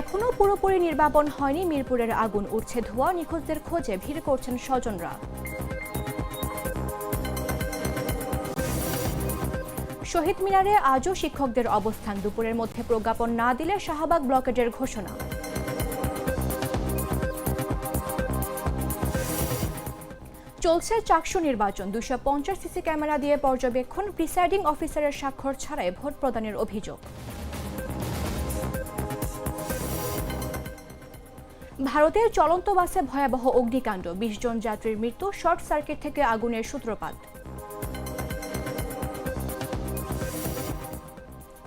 এখনও পুরোপুরি নির্বাপন হয়নি মিরপুরের আগুন উঠছে ধোঁয়া, নিখোঁজদের খোঁজে ভিড় করছেন স্বজনরা। শহীদ মিনারে আজও শিক্ষকদের অবস্থান, দুপুরের মধ্যে প্রজ্ঞাপন না দিলে শাহবাগ ব্লকেটের ঘোষণা। চলছে চাকসু নির্বাচন দুশো পঞ্চাশ সিসি ক্যামেরা দিয়ে পর্যবেক্ষণ, প্রিসাইডিং অফিসারের স্বাক্ষর ছাড়াই ভোট প্রদানের অভিযোগ। ভারতের চলন্ত বাসে ভয়াবহ অগ্নিকাণ্ড। বিশ জন যাত্রীর মৃত্যু, শর্ট সার্কিট থেকে আগুনের সূত্রপাত।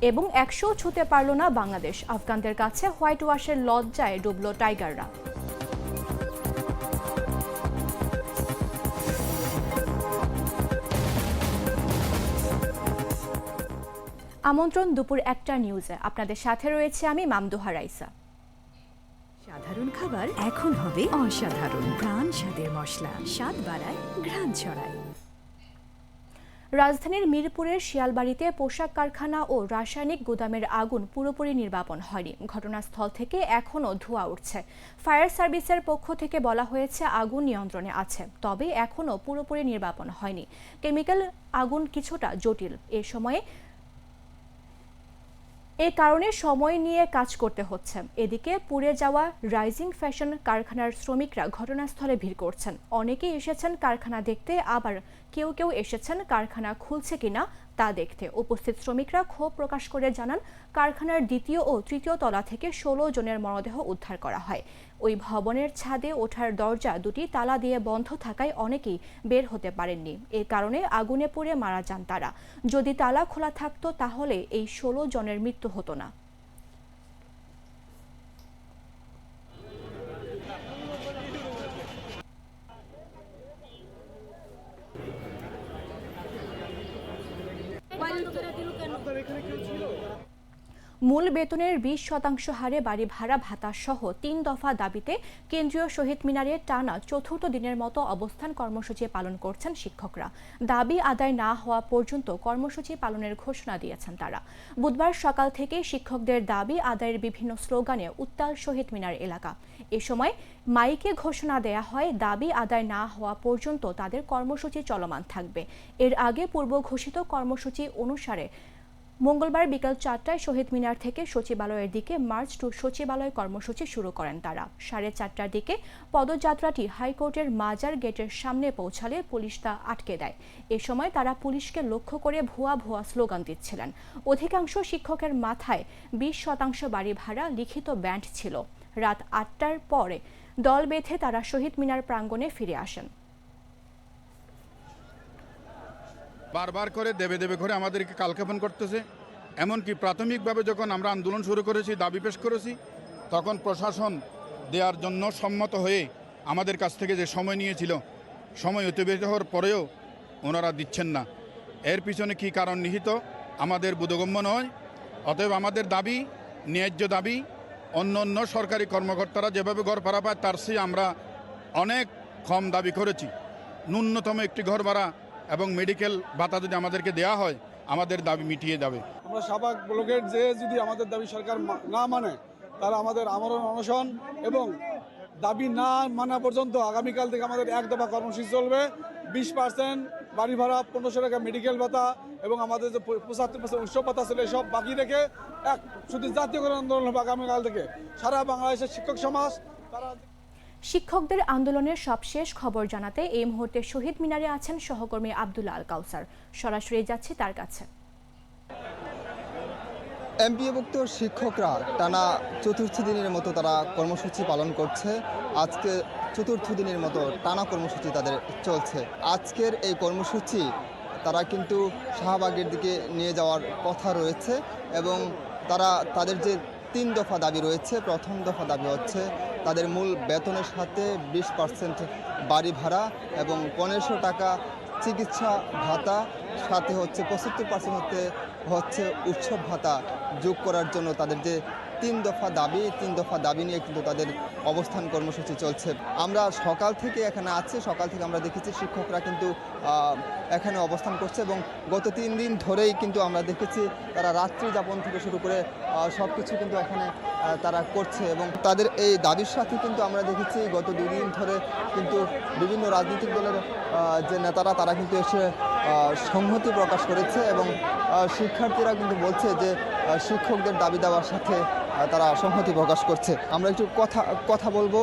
এবং একশো ছুতে পারল না বাংলাদেশ। আফগানদের কাছে হোয়াইট ওয়াশের লজ্জায় ডুবল টাইগাররা। আমন্ত্রণ দুপুর একটা নিউজে। আপনাদের সাথে রয়েছে আমি মামদোহা রাইসা। সাধারণ খাবার এখন হবে অসাধারণ। প্রাণ স্বাদের মশলা, স্বাদ বাড়ায়, ঘ্রাণ ছড়ায়। রাজধানীর মিরপুরের শিয়ালবাড়িতে পোশাক কারখানা ও রাসায়নিক গুদামের আগুন পুরোপুরি নির্বাপন হয়নি। ঘটনাস্থল থেকে এখনও ধোঁয়া উঠছে। ফায়ার সার্ভিসের পক্ষ থেকে বলা হয়েছে, আগুন নিয়ন্ত্রণে আছে, তবে এখনও পুরোপুরি নির্বাপন হয়নি। কেমিক্যাল আগুন কিছুটা জটিল। এ সময়ে এ কারণে সময় নিয়ে কাজ করতে হচ্ছে। এদিকে পুড়ে যাওয়া রাইজিং ফ্যাশন কারখানার শ্রমিকরা ঘটনাস্থলে ভিড় করছেন। অনেকেই এসেছেন কারখানা দেখতে, আবার কেউ কেউ এসেছেন কারখানা খুলছে কিনা তা দেখতে। উপস্থিত শ্রমিকরা ক্ষোভ প্রকাশ করে জানান, কারখানার দ্বিতীয় ও তৃতীয় তলা থেকে ষোলো জনের মরদেহ উদ্ধার করা হয়। ওই ভবনের ছাদে ওঠার দরজা দুটি তালা দিয়ে বন্ধ থাকায় অনেকেই বের হতে পারেননি। এ কারণে আগুনে পুড়ে মারা যান তারা। যদি তালা খোলা থাকতো, তাহলে এই ষোলো জনের মৃত্যু হতো না। মূল বেতনের বিশ শতাংশ হারে বাড়ি ভাড়া ভাতা সহ তিন দফা দাবিতে কেন্দ্রীয় শহীদ মিনারে টানা চতুর্থ দিনের মতো অবস্থান কর্মসূচি পালন করছেন শিক্ষকরা। দাবি আদায় না হওয়া পর্যন্ত কর্মসূচি পালনের ঘোষণা দিয়েছেন তারা। বুধবার সকাল থেকে শিক্ষকদের দাবি আদায়ের বিভিন্ন স্লোগানে উত্তাল শহীদ মিনার এলাকা। এ সময় মাইকে ঘোষণা দেয়া হয়, দাবি আদায় না হওয়া পর্যন্ত তাদের কর্মসূচি চলমান থাকবে। এর আগে পূর্ব ঘোষিত কর্মসূচি অনুসারে মঙ্গলবার বিকাল চারটায় শহীদ মিনার থেকে সচিবালয়ের দিকে মার্চ টু সচিবালয় কর্মসূচি শুরু করেন তারা। সাড়ে চারটার দিকে পদযাত্রাটি হাইকোর্টের মাজার গেটের সামনে পৌঁছালে পুলিশ তা আটকে দেয়। এ সময় তারা পুলিশকে লক্ষ্য করে ভুয়া ভুয়া স্লোগান দিচ্ছিলেন। অধিকাংশ শিক্ষকের মাথায় বিশ শতাংশ বাড়ি ভাড়া লিখিত ব্যান্ড ছিল। রাত আটটার পরে দল বেঁধে তারা শহীদ মিনার প্রাঙ্গণে ফিরে আসেন। বারবার করে দেবে দেবে করে আমাদেরকে কালক্ষেপণ করতেছে। এমনকি প্রাথমিকভাবে যখন আমরা আন্দোলন শুরু করেছি, দাবি পেশ করেছি, তখন প্রশাসন দেওয়ার জন্য সম্মত হয়ে আমাদের কাছ থেকে যে সময় নিয়েছিল, সময় অতিবাহিত হওয়ার পরেও ওনারা দিচ্ছেন না। এর পিছনে কি কারণ নিহিত আমাদের বোধগম্য নয়। অতএব আমাদের দাবি, ন্যায্য দাবি, অন্য অন্য সরকারি কর্মকর্তারা যেভাবে ঘর ভাড়া পায়, তার চেয়ে আমরা অনেক কম দাবি করেছি। ন্যূনতম একটি ঘর ভাড়া এবং মেডিকেল ভাতা যদি আমাদেরকে দেওয়া হয়, আমাদের দাবি মিটিয়ে যাবে। আমরা শাহবাগ ব্লকের যে যদি আমাদের দাবি সরকার না মানে তারা আমাদের আমরণ অনশন এবং দাবি না মানা পর্যন্ত আগামীকাল থেকে আমাদের এক দফা কর্মসূচি চলবে। বিশ পার্সেন্ট বাড়ি ভাড়া, পনেরোশো টাকা মেডিকেল ভাতা এবং আমাদের যে পঁচাত্তর পার্সেন্ট উৎসব ভাতা ছিল সব বাকি রেখে এক শুধু জাতীয়করণ আন্দোলন হবে আগামীকাল থেকে। সারা বাংলাদেশের শিক্ষক সমাজ, তারা শিক্ষকদের আন্দোলনের সবশেষ খবর জানাতে এই মুহূর্তে শহীদ মিনারে আছেন সহকর্মী আব্দুল আল কাউসার। সরাসরি যাচ্ছি তার কাছে। এমপিএভুক্ত শিক্ষকরা টানা চতুর্থ দিনের মতো তারা কর্মসূচি পালন করছে। আজকে চতুর্থ দিনের মতো টানা কর্মসূচি তাদের চলছে। আজকের এই কর্মসূচি তারা কিন্তু শাহবাগের দিকে নিয়ে যাওয়ার কথা রয়েছে এবং তারা, তাদের যে তিন দফা দাবি রয়েছে, প্রথম দফা দাবি হচ্ছে তাদের মূল বেতনের সাথে বিশ পার্সেন্ট বাড়ি ভাড়া এবং পনেরোশো টাকা চিকিৎসা ভাতা, সাথে হচ্ছে পঁচাত্তর পার্সেন্ট হতে হচ্ছে উৎসব ভাতা যোগ করার জন্য তাদের যে তিন দফা দাবি, তিন দফা দাবি নিয়ে কিন্তু তাদের অবস্থান কর্মসূচি চলছে। আমরা সকাল থেকে এখানে আছি, সকাল থেকে আমরা দেখেছি শিক্ষকরা কিন্তু এখানে অবস্থান করছে এবং গত তিন দিন ধরেই কিন্তু আমরা দেখেছি তারা রাত্রি যাপন থেকে শুরু করে সব কিছু কিন্তু এখানে তারা করছে এবং তাদের এই দাবির সাথে কিন্তু আমরা দেখেছি গত দুদিন ধরে কিন্তু বিভিন্ন রাজনৈতিক দলের যে নেতারা তারা কিন্তু এসে সংহতি প্রকাশ করেছে এবং শিক্ষার্থীরা কিন্তু বলছে যে শিক্ষকদের দাবি দেওয়ার সাথে তারা সংহতি প্রকাশ করছে। আমরা একটু কথা কথা বলব।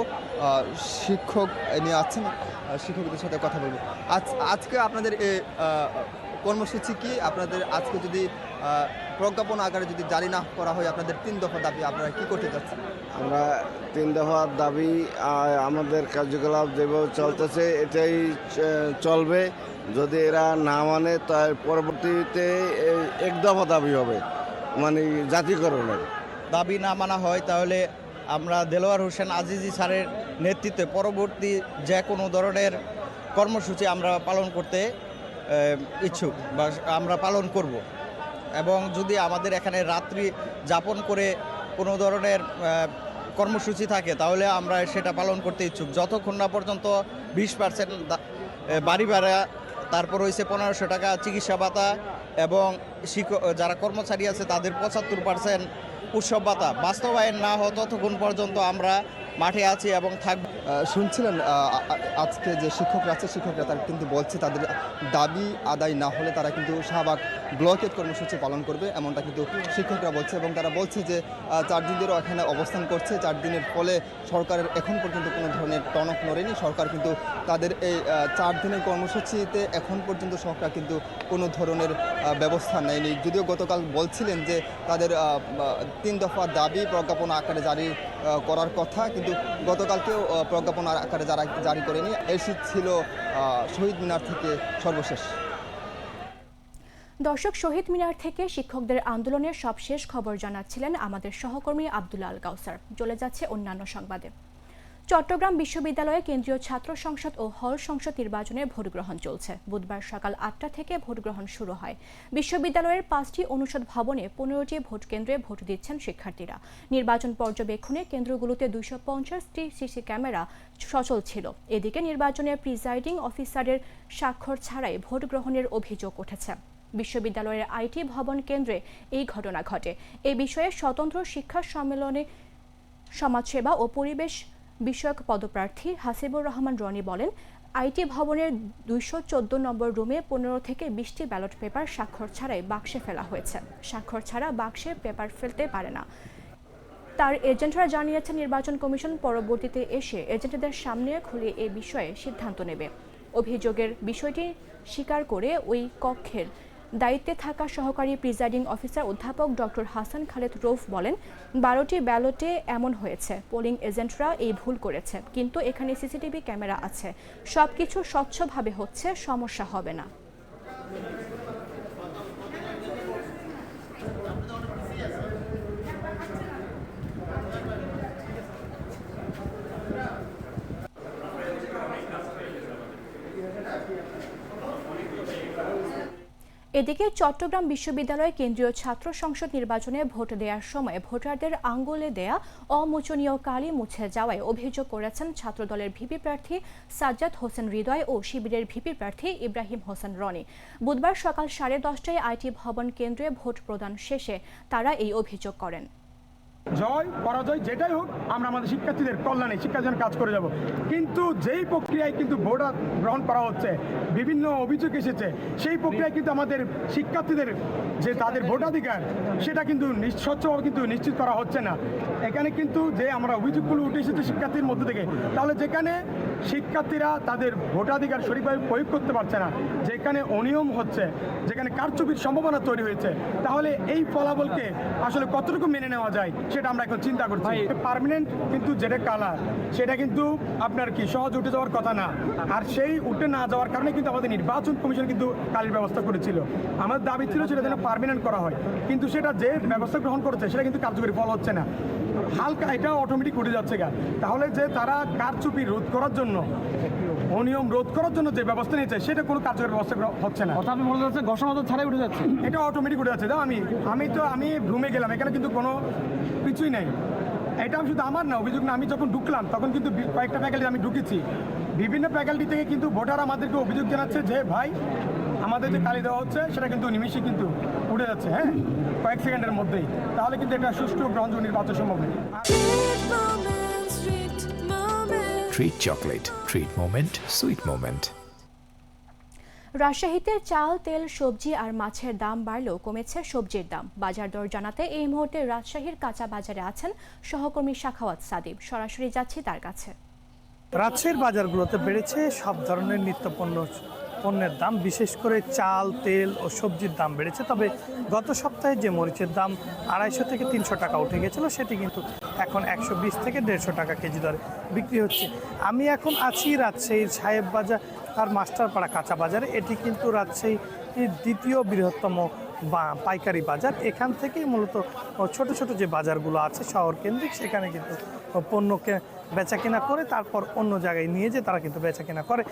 শিক্ষক নিয়ে আছেন শিক্ষকদের সাথে কথা বলব। আজ, আজকে আপনাদের কর্মসূচি কি? আপনাদের আজকে যদি প্রজ্ঞাপন আকারে যদি জারি না করা হয়, আপনাদের তিন দফা দাবি, আপনারা কি করতে যাচ্ছেন আমরা তিন দফার দাবি আমাদের কার্যকলাপ যেভাবে চলতেছে, এটাই চলবে। যদি এরা না মানে তার পরবর্তীতে এক দফা দাবি হবে মানে জাতীয়করণের দাবি না মানা হয়, তাহলে আমরা দেলোয়ার হোসেন আজিজি স্যারের নেতৃত্বে পরবর্তী যে কোনো ধরনের কর্মসূচি আমরা পালন করতে ইচ্ছুক বা আমরা পালন করব। এবং যদি আমাদের এখানে রাত্রি যাপন করে কোনো ধরনের কর্মসূচি থাকে, তাহলে আমরা সেটা পালন করতে ইচ্ছুক। যতক্ষণ না পর্যন্ত বিশ পার্সেন্ট বাড়ি ভাড়া, তারপর হয়েছে পনেরোশো টাকা চিকিৎসা ভাতা এবং যারা কর্মচারী আছে, তাদের পঁচাত্তর পার্সেন্ট উৎসব ভাতা। বাস্তবায়ন না হতো ততক্ষণ পর্যন্ত আমরা মাঠে আছি এবং আহ, শুনছিলেন আজকে যে শিক্ষকরা আছে শিক্ষকরা তারা কিন্তু বলছে তাদের দাবি আদায় না হলে তারা কিন্তু শাহবাগ ব্লকের কর্মসূচি পালন করবে এমনটা কিন্তু শিক্ষকরা বলছে এবং তারা বলছে যে চার দিন ধরেও এখানে অবস্থান করছে। চার দিনের ফলে সরকারের এখন পর্যন্ত কোনো ধরনের টনক নড়েনি। সরকার কিন্তু তাদের এই চার দিনের কর্মসূচিতে এখন পর্যন্ত সরকার কিন্তু কোনো ধরনের ব্যবস্থা নেয়নি। যদিও গতকাল বলছিলেন যে তাদের তিন দফা দাবি প্রজ্ঞাপন আকারে জারি করার কথা, কিন্তু গতকালকেও প্রজ্ঞাপন আকারে যারা জারি করেনি এসি ছিল শহীদ মিনার থেকে সর্বশেষ। দর্শক, শহীদ মিনার থেকে শিক্ষকদের আন্দোলনের সবশেষ খবর জানাচ্ছিলেন আমাদের সহকর্মী আবদুল্লা আল কাউসার চলে যাচ্ছে অন্যান্য সংবাদে। চট্টগ্রাম বিশ্ববিদ্যালয়ে কেন্দ্রীয় ছাত্র সংসদ ও হল সংসদ নির্বাচনের ভোট গ্রহণ চলছে। বুধবার সকাল আটটা থেকে ভোট গ্রহণ শুরু হয়। বিশ্ববিদ্যালয়ের পাঁচটি অনুষদ ভবনে পনেরোটি ভোট কেন্দ্রে ভোট দিচ্ছেন শিক্ষার্থীরা। নির্বাচন পর্যবেক্ষণে কেন্দ্রগুলোতে দুইশো পঞ্চাশটি সিসি ক্যামেরা সচল ছিল। এদিকে নির্বাচনের প্রিজাইডিং অফিসারের স্বাক্ষর ছাড়াই ভোট গ্রহণের অভিযোগ উঠেছে। বিশ্ববিদ্যালয়ের আইটি ভবন কেন্দ্রে এই ঘটনা ঘটে। এ বিষয়ে স্বতন্ত্র শিক্ষা সম্মেলনে সমাজসেবা ও পরিবেশ বিষয়ক পদপ্রার্থী হাসিবুর রহমান রনি বলেন, আইটি ভবনের দুইশো চোদ্দ নম্বর রুমে পনেরো থেকে বিশটি ব্যালট পেপার স্বাক্ষর ছাড়াই বাক্সে ফেলা হয়েছে। স্বাক্ষর ছাড়া বাক্সে পেপার ফেলতে পারে না। তার এজেন্টরা জানিয়েছে নির্বাচন কমিশন পরবর্তীতে এসে এজেন্টদের সামনে খুলে এ বিষয়ে সিদ্ধান্ত নেবে। অভিযোগের বিষয়টি স্বীকার করে ওই কক্ষের দায়িত্বে থাকা সহকারী প্রিজাইডিং অফিসার অধ্যাপক ডক্টর হাসান খালেদ রৌফ বলেন, বারোটি ব্যালটে এমন হয়েছে, পোলিং এজেন্টরা এই ভুল করেছে, কিন্তু এখানে সিসিটিভি ক্যামেরা আছে। সবকিছু স্বচ্ছভাবে হচ্ছে, সমস্যা হবে না। এদিকে চট্টগ্রাম বিশ্ববিদ্যালয় কেন্দ্রীয় ছাত্র সংসদ নির্বাচনে ভোট দেওয়ার সময় ভোটারদের আঙ্গুলে দেয়া অমোচনীয় কালি মুছে যাওয়ায় অভিযোগ করেছেন ছাত্রদলের ভিপি প্রার্থী সাজ্জাদ হোসেন হৃদয় ও শিবিরের ভিপি প্রার্থী ইব্রাহিম হোসেন রনি। বুধবার সকাল সাড়ে দশটায় আইটি ভবন কেন্দ্রে ভোট প্রদান শেষে তারা এই অভিযোগ করেন। জয়, পরাজয়, যেটাই হোক, আমরা আমাদের শিক্ষার্থীদের কল্যাণে, শিক্ষার জন্য কাজ করে যাব। কিন্তু যেই প্রক্রিয়ায় কিন্তু ভোট গ্রহণ করা হচ্ছে, বিভিন্ন অভিযোগ এসেছে, সেই প্রক্রিয়ায় কিন্তু আমাদের শিক্ষার্থীদের যে তাদের ভোটাধিকার, সেটা কিন্তু নিশ- স্বচ্ছভাবে কিন্তু নিশ্চিত করা হচ্ছে না। এখানে কিন্তু যে আমরা অভিযোগগুলো উঠে এসেছে শিক্ষার্থীর মধ্যে থেকে, তাহলে যেখানে শিক্ষার্থীরা তাদের ভোটাধিকার সঠিকভাবে প্রয়োগ করতে পারছে না যেখানে অনিয়ম হচ্ছে যেখানে কারচুপির সম্ভাবনা তৈরি হয়েছে তাহলে এই ফলাফলকে আসলে কতটুকু মেনে নেওয়া যায় সেটা আমরা এখন চিন্তা করছি। পার্মানেন্ট কিন্তু যেটা কালার সেটা কিন্তু আপনার কি সহজ উঠে যাওয়ার কথা না। আর সেই উঠে না যাওয়ার কারণে কিন্তু আমাদের নির্বাচন কমিশন কিন্তু কালির ব্যবস্থা করেছিল। আমাদের দাবি ছিল সেটা যেন পারমানেন্ট করা হয় কিন্তু সেটা যে ব্যবস্থা গ্রহণ করেছে সেটা কিন্তু কার্যকরী ফল হচ্ছে না। হালকা এটা অটোমেটিক উঠে যাচ্ছে গা। তাহলে যে তারা কারচুপি রোধ করার জন্য অনিয়ম রোধ করার জন্য যে ব্যবস্থা নিয়েছে সেটা কোনো কার্যকর ব্যবস্থা হচ্ছে না। আপনি বলতে চাচ্ছেন ঘোষণা ছাড়াই উঠে যাচ্ছে। এটা অটোমেটিক উঠে যাচ্ছে। আমি আমি তো আমি রুমে গেলাম এখানে কিন্তু কোনো কিছুই নেই। এটা শুধু আমার না অভিযোগ না আমি যখন ঢুকলাম তখন কিন্তু কয়েকটা ফ্যাকাল্টি আমি ঢুকেছি। বিভিন্ন ফ্যাকাল্টি থেকে কিন্তু ভোটার আমাদেরকে অভিযোগ জানাচ্ছে যে ভাই আমাদের যে কালি দেওয়া হচ্ছে সেটা কিন্তু নিমিশে কিন্তু উঠে যাচ্ছে হ্যাঁ? কয়েক সেকেন্ডের মধ্যেই। তাহলে কিন্তু একটা সুষ্ঠু গ্রহণযোগ্য নির্বাচন সম্ভব নেই Treat chocolate treat moment sweet moment রাজশাহীতে চাল তেল সবজি আর মাছের দাম বাড়লেও কমেছে সবজির দাম। বাজার দর জানাতে এই মুহূর্তে রাজশাহীর কাঁচা বাজারে আছেন সহকর্মী শাখাওয়াত সাদিব। সরাসরি যাচ্ছি তার কাছে। রাজশাহীর বাজারগুলোতে বেড়েছে সব ধরনের নিত্য পণ্য পণ্যের দাম, বিশেষ করে চাল, তেল ও সবজির দাম বেড়েছে। তবে গত সপ্তাহে যে মরিচের দাম আড়াইশো থেকে তিনশো টাকা উঠে গেছিল, সেটি কিন্তু এখন একশো বিশ থেকে দেড়শো টাকা কেজি দরে বিক্রি হচ্ছে। আমি এখন আছি রাজশাহীর সাহেব বাজার আর মাস্টারপাড়া কাঁচা বাজারে। এটি কিন্তু রাজশাহী দ্বিতীয় বৃহত্তম বা পাইকারি বাজার। এখান থেকেই মূলত ছোট ছোট যে বাজারগুলো আছে শহর কেন্দ্রিক সেখানে কিন্তু পণ্যকে বেচা কেনা করে তারপর অন্য জায়গায় নিয়ে যেয়ে তারা কিন্তু বেচা কেনা করে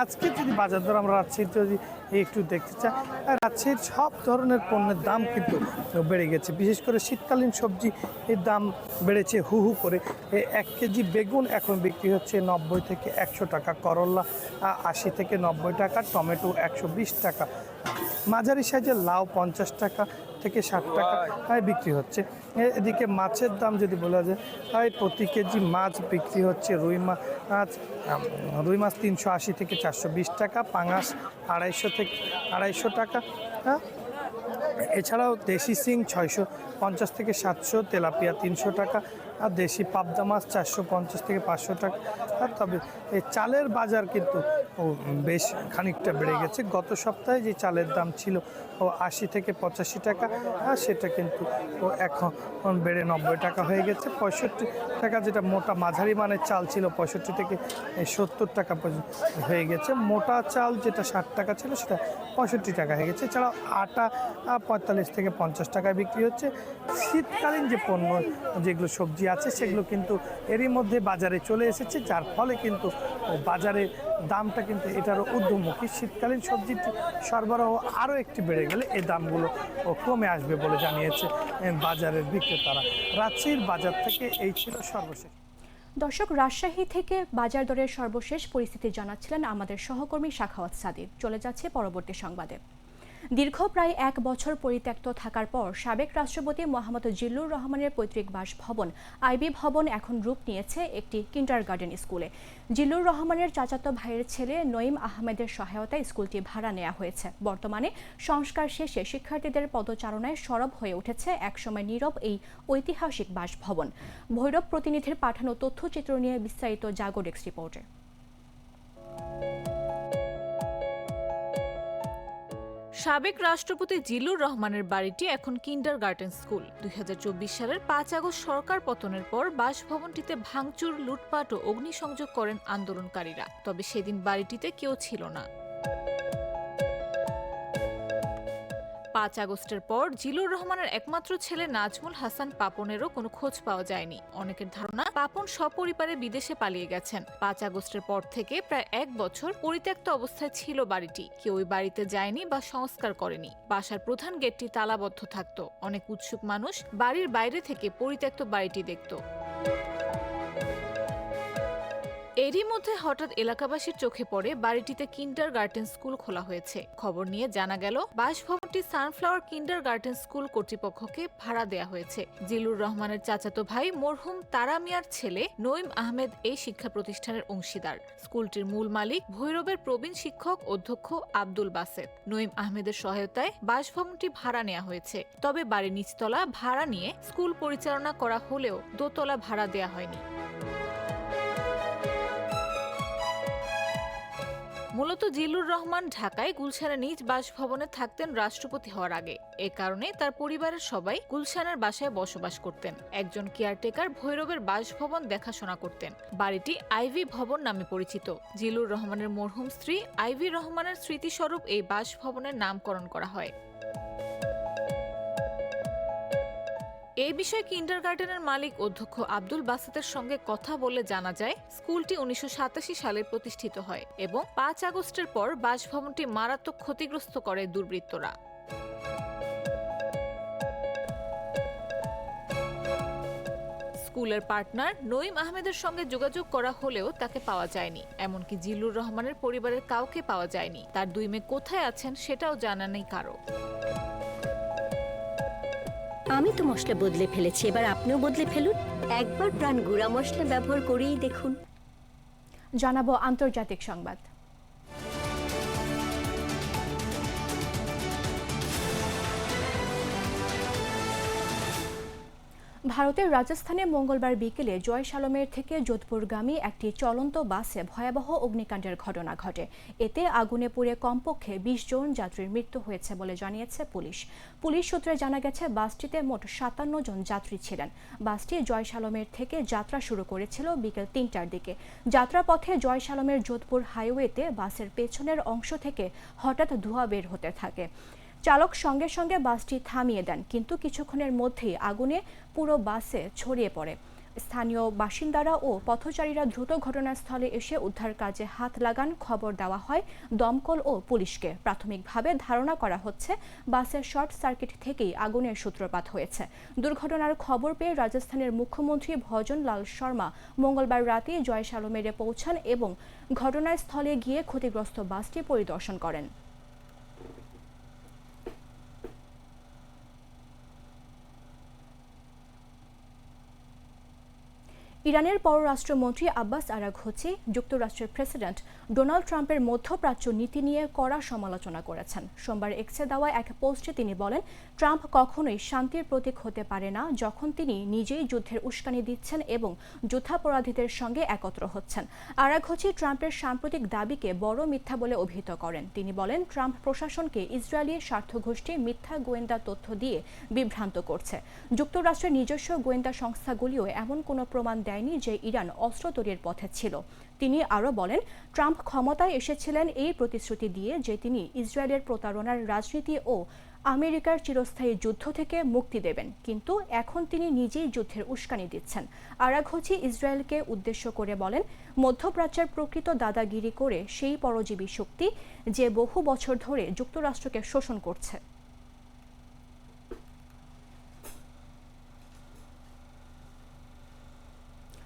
আজকে যদি বাজার দর আমরা রাজশাহীর যদি একটু দেখতে চাই, রাজশাহীর সব ধরনের পণ্যের দাম কিন্তু বেড়ে গেছে। বিশেষ করে শীতকালীন সবজি এর দাম বেড়েছে হু হু করে। এক কেজি বেগুন এখন বিক্রি হচ্ছে নব্বই থেকে একশো টাকা করল্লা আশি থেকে নব্বই টাকা, টমেটো একশো বিশ টাকা, মাঝারি সাইজের লাউ পঞ্চাশ টাকা থেকে ষাট টাকা আয় বিক্রি হচ্ছে। এদিকে মাছের দাম যদি বলা যায়, তাই প্রতি কেজি মাছ বিক্রি হচ্ছে রুই মাছ রুই মাছ তিনশো আশি থেকে চারশো বিশ টাকা, পাঙাশ আড়াইশো থেকে, আড়াইশো টাকা হ্যাঁ? এছাড়াও দেশি সিং ছয়শো পঞ্চাশ থেকে সাতশো, তেলাপিয়া তিনশো টাকা আর দেশি পাবদা মাছ চারশো পঞ্চাশ থেকে পাঁচশো টাকা। তবে এই চালের বাজার কিন্তু বেশ খানিকটা বেড়ে গেছে। গত সপ্তাহে যে চালের দাম ছিল, ও, আশি থেকে পঁচাশি টাকা, আর সেটা কিন্তু, ও, এখন বেড়ে নব্বই টাকা হয়ে গেছে। পঁয়ষট্টি টাকা যেটা মোটা মাঝারি মানের চাল ছিল, পঁয়ষট্টি থেকে সত্তর টাকা হয়ে গেছে। মোটা চাল যেটা ষাট টাকা ছিল, সেটা পঁয়ষট্টি টাকা হয়ে গেছে। এছাড়াও আটা পঁয়তাল্লিশ থেকে পঞ্চাশ টাকায় বিক্রি হচ্ছে। শীতকালীন যে পণ্য, যেগুলো সবজি আছে সেগুলো কিন্তু এরই মধ্যে বাজারে চলে এসেছে, যার ফলে কিন্তু বাজারে দামটা কিন্তু এটারও ঊর্ধ্বমুখী। শীতকালীন সবজির সরবরাহ আরও একটি বেড়ে গেলে এই দামগুলো কমে আসবে বলে জানিয়েছে বাজারের বিক্রেতারা। রাজশাহীর বাজার থেকে এই ছিল সর্বশেষ। দর্শক, রাজশাহী থেকে বাজার দরের সর্বশেষ পরিস্থিতি জানাচ্ছিলেন আমাদের সহকর্মী শাখাওয়াত সাদিব চলে যাচ্ছে পরবর্তী সংবাদে। দীর্ঘ প্রায় এক বছর পরিত্যক্ত থাকার পর সাবেক রাষ্ট্রপতি মোহাম্মদ জিল্লুর রহমানের পৈতৃক বাসভবন আইবি ভবন এখন রূপ নিয়েছে একটি কিন্ডারগার্টেন স্কুলে জিল্লুর রহমানের চাচাতো ভাইয়ের ছেলে নঈম আহমেদের সহায়তায় স্কুলটি ভাড়া নেওয়া হয়েছে। বর্তমানে সংস্কার শেষে শিক্ষার্থীদের পদচারণায় সরব হয়ে উঠেছে একসময় নীরব এই ঐতিহাসিক বাসভবন। ভৈরব প্রতিনিধির পাঠানো তথ্যচিত্র নিয়ে বিস্তারিত জাগোডেক্স রিপোর্টে। সাবেক রাষ্ট্রপতি জিলুর রহমানের বাড়িটি এখন কিন্ডার গার্ডেন স্কুল। দুই হাজার চব্বিশ সালের পাঁচ আগস্ট সরকার পতনের পর বাসভবনটিতে ভাঙচুর, লুটপাট ও অগ্নিসংযোগ করেন আন্দোলনকারীরা। তবে সেদিন বাড়িটিতে কেউ ছিল না। পাঁচ আগস্টের পর জিলুর রহমানের একমাত্র ছেলে নাজমুল হাসান পাপনেরও কোনো খোঁজ পাওয়া যায়নি। অনেকের ধারণা, পাপন সপরিবারে বিদেশে পালিয়ে গেছেন। পাঁচ আগস্টের পর থেকে প্রায় এক বছর পরিত্যক্ত অবস্থায় ছিল বাড়িটি। কেউ ওই বাড়িতে যায়নি বা সংস্কার করেনি। বাসার প্রধান গেটটি তালাবদ্ধ থাকত। অনেক উৎসুক মানুষ বাড়ির বাইরে থেকে পরিত্যক্ত বাড়িটি দেখত। এরই মধ্যে হঠাৎ এলাকাবাসীর চোখে পড়ে বাড়িটিতে কিন্ডার গার্ডেন স্কুল খোলা হয়েছে। খবর নিয়ে জানা গেল, বাসভবনটি সানফ্লাওয়ার কিন্ডার গার্ডেন স্কুল কর্তৃপক্ষকে ভাড়া দেয়া হয়েছে। জিলুর রহমানের চাচাতো ভাই মরহুম তারা মিয়ার ছেলে নঈম আহমেদ এই শিক্ষা প্রতিষ্ঠানের অংশীদার। স্কুলটির মূল মালিক ভৈরবের প্রবীণ শিক্ষক অধ্যক্ষ আব্দুল বাসেদ। নঈম আহমেদের সহায়তায় বাসভবনটি ভাড়া নেওয়া হয়েছে। তবে বাড়ির নিচতলা ভাড়া নিয়ে স্কুল পরিচালনা করা হলেও দোতলা ভাড়া দেয়া হয়নি। মূলত জিলুর রহমান ঢাকায় গুলশানের নিজ বাসভবনে থাকতেন রাষ্ট্রপতি হওয়ার আগে। এ কারণে তার পরিবারের সবাই গুলশানের বাসায় বসবাস করতেন। একজন কেয়ারটেকার ভৈরবের বাসভবন দেখাশোনা করতেন। বাড়িটি আইভি ভবন নামে পরিচিত। জিলুর রহমানের মরহুম স্ত্রী আইভি রহমানের স্মৃতিস্বরূপ এই বাসভবনের নামকরণ করা হয়। এই বিষয়ে কিন্ডারগার্টেনের মালিক অধ্যক্ষ আব্দুল বাসেতের সঙ্গে কথা বলে জানা যায়, স্কুলটি উনিশশো সাতাশি সালে প্রতিষ্ঠিত হয় এবং পাঁচ আগস্টের পর বাসভবনটি মারাত্মক ক্ষতিগ্রস্ত করে দুর্বৃত্তরা। স্কুলের পার্টনার নঈম আহমেদের সঙ্গে যোগাযোগ করা হলেও তাকে পাওয়া যায়নি, এমনকি জিল্লুর রহমানের পরিবারের কাউকে পাওয়া যায়নি। তার দুই মেয়ে কোথায় আছেন সেটাও জানা নেই কারও। আমি তো মশলা বদলে ফেলেছি এবার আপনিও বদলে ফেলুন। একবার প্রাণ গুঁড়া মশলা ব্যবহার করেই দেখুন। জানাব আন্তর্জাতিক সংবাদ। ভারতের রাজস্থানে মঙ্গলবার বিকেলে জয়সালমের থেকে যোধপুরগামী একটি চলন্ত বাসে ভয়াবহ অগ্নিকাণ্ডের ঘটনা ঘটে। এতে আগুনে পুড়ে কমপক্ষে বিশ জন যাত্রীর মৃত্যু হয়েছে বলে জানিয়েছে পুলিশ। পুলিশ সূত্রে জানা গেছে, বাসটিতে মোট সাতান্ন জন যাত্রী ছিলেন। বাসটি জয়সালমের থেকে যাত্রা শুরু করেছিল বিকেল তিনটার দিকে। যাত্রাপথে জয়সালমের যোধপুর হাইওয়েতে বাসের পেছনের অংশ থেকে হঠাৎ ধোঁয়া বের হতে থাকে। চালক সঙ্গে সঙ্গে বাসটি থামিয়ে দেন, কিন্তু কিছুক্ষণের মধ্যেই আগুনে পুরো বাসে ছড়িয়ে পড়ে। স্থানীয় বাসিন্দারা ও পথচারীরা দ্রুত ঘটনাস্থলে এসে উদ্ধার কাজে হাত লাগান, খবর দেওয়া হয় দমকল ও পুলিশকে। প্রাথমিকভাবে ধারণা করা হচ্ছে, বাসের শর্ট সার্কিট থেকেই আগুনের সূত্রপাত হয়েছে। দুর্ঘটনার খবর পেয়ে রাজস্থানের মুখ্যমন্ত্রী ভজন লাল শর্মা মঙ্গলবার রাতে জয়সালমেরে পৌঁছান এবং ঘটনাস্থলে গিয়ে ক্ষতিগ্রস্ত বাসটি পরিদর্শন করেন। ইরানের পররাষ্ট্রমন্ত্রী আব্বাস আরাঘোচি যুক্তরাষ্ট্রের প্রেসিডেন্ট ডোনাল্ড ট্রাম্পের মধ্যপ্রাচ্য নীতি নিয়ে কড়া সমালোচনা করেছেন। সোমবার এক্সে দেওয়া এক পোস্টে তিনি বলেন, ট্রাম্প কখনোই শান্তির প্রতীক হতে পারে না যখন তিনি নিজেই যুদ্ধের উস্কানি দিচ্ছেন এবং যুদ্ধাপরাধীদের সঙ্গে একত্র হচ্ছেন। আরাঘোচি ট্রাম্পের সাম্প্রতিক দাবিকে বড় মিথ্যা বলে অভিহিত করেন। তিনি বলেন, ট্রাম্প প্রশাসনকে ইসরায়েলি স্বার্থগোষ্ঠী মিথ্যা গোয়েন্দা তথ্য দিয়ে বিভ্রান্ত করছে। যুক্তরাষ্ট্রের নিজস্ব গোয়েন্দা সংস্থাগুলিও এমন কোনো প্রমাণ দেয়নি যে ইরান অস্ত্র তৈরির পথে ছিল। তিনি আরও বলেন, ট্রাম্প ক্ষমতায় এসেছিলেন এই প্রতিশ্রুতি দিয়ে যে তিনি ইসরায়েলের প্রতারণার রাজনীতি ও আমেরিকার চিরস্থায়ী যুদ্ধ থেকে মুক্তি দেবেন। কিন্তু এখন তিনি নিজেই যুদ্ধের উস্কানি দিচ্ছেন। আরাঘোচি ইসরায়েলকে উদ্দেশ্য করে বলেন, মধ্যপ্রাচ্যের প্রকৃত দাদাগিরি করে সেই পরজীবী শক্তি যে বহু বছর ধরে যুক্তরাষ্ট্রকে শোষণ করছে।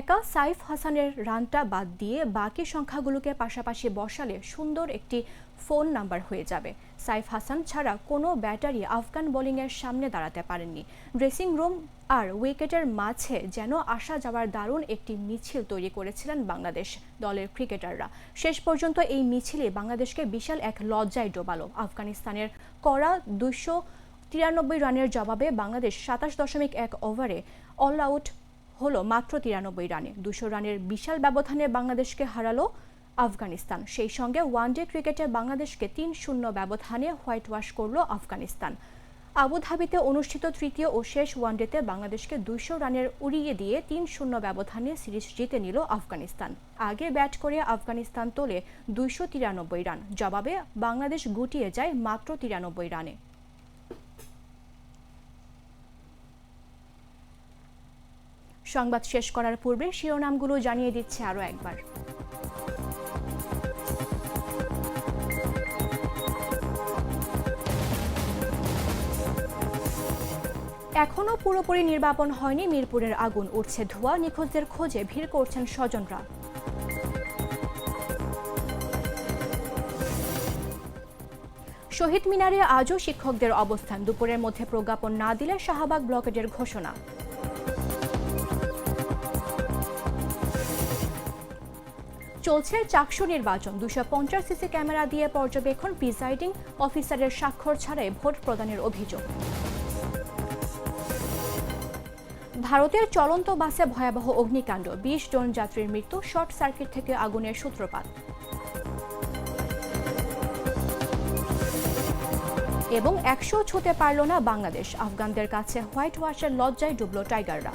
একা সাইফ হাসানের রানটা বাদ দিয়ে বাকি সংখ্যাগুলোকে পাশাপাশি বসালে সুন্দর একটি ফোন নাম্বার হয়ে যাবে। সাইফ হাসান ছাড়া কোনো ব্যাটারি আফগান বোলিংয়ের সামনে দাঁড়াতে পারেননি। ড্রেসিং রুম আর উইকেটের মাঝে যেন আসা যাওয়ার দারুণ একটি মিছিল তৈরি করেছিলেন বাংলাদেশ দলের ক্রিকেটাররা। শেষ পর্যন্ত এই মিছিলে বাংলাদেশকে বিশাল এক লজ্জায় ডোবালো। আফগানিস্তানের করা দুশো তিরানব্বই রানের জবাবে বাংলাদেশ সাতাশ দশমিক এক ওভারে অল আউট হলো মাত্র তিরানব্বই রানে। দুশো রানের বিশাল ব্যবধানে বাংলাদেশকে হারালো আফগানিস্তান। সেই সঙ্গে ওয়ানডে ক্রিকেটে বাংলাদেশকে তিন শূন্য ব্যবধানে হোয়াইট ওয়াশ করল আফগানিস্তান। আবুধাবিতে অনুষ্ঠিত তৃতীয় ও শেষ ওয়ানডেতে বাংলাদেশকে দুইশো রানের উড়িয়ে দিয়ে তিন শূন্য ব্যবধানে সিরিজ জিতে নিল আফগানিস্তান। আগে ব্যাট করে আফগানিস্তান তোলে দুইশো তিরানব্বই রান। জবাবে বাংলাদেশ গুটিয়ে যায় মাত্র তিরানব্বই রানে। সংবাদ শেষ করার পূর্বে শিরোনামগুলো জানিয়ে দিচ্ছে আরও একবার। এখনও পুরোপুরি নির্বাপন হয়নি মিরপুরের আগুন উঠছে ধোঁয়া, নিখোঁজদের খোঁজে ভিড় করছেন স্বজনরা। শহীদ মিনারে আজও শিক্ষকদের অবস্থান, দুপুরের মধ্যে প্রজ্ঞাপন না দিলে শাহবাগ ব্লকেটের ঘোষণা। চলছে চাকসু নির্বাচন। দুশো পঞ্চাশ সিসি ক্যামেরা দিয়ে পর্যবেক্ষণ প্রিসাইডিং অফিসারের স্বাক্ষর ছাড়াই ভোট প্রদানের অভিযোগ। ভারতের চলন্ত বাসে ভয়াবহ অগ্নিকাণ্ড। বিশ জন যাত্রীর মৃত্যু, শর্ট সার্কিট থেকে আগুনের সূত্রপাত। এবং একশো ছুতে পারল না বাংলাদেশ। আফগানদের কাছে হোয়াইট ওয়াশের লজ্জায় ডুবল টাইগাররা।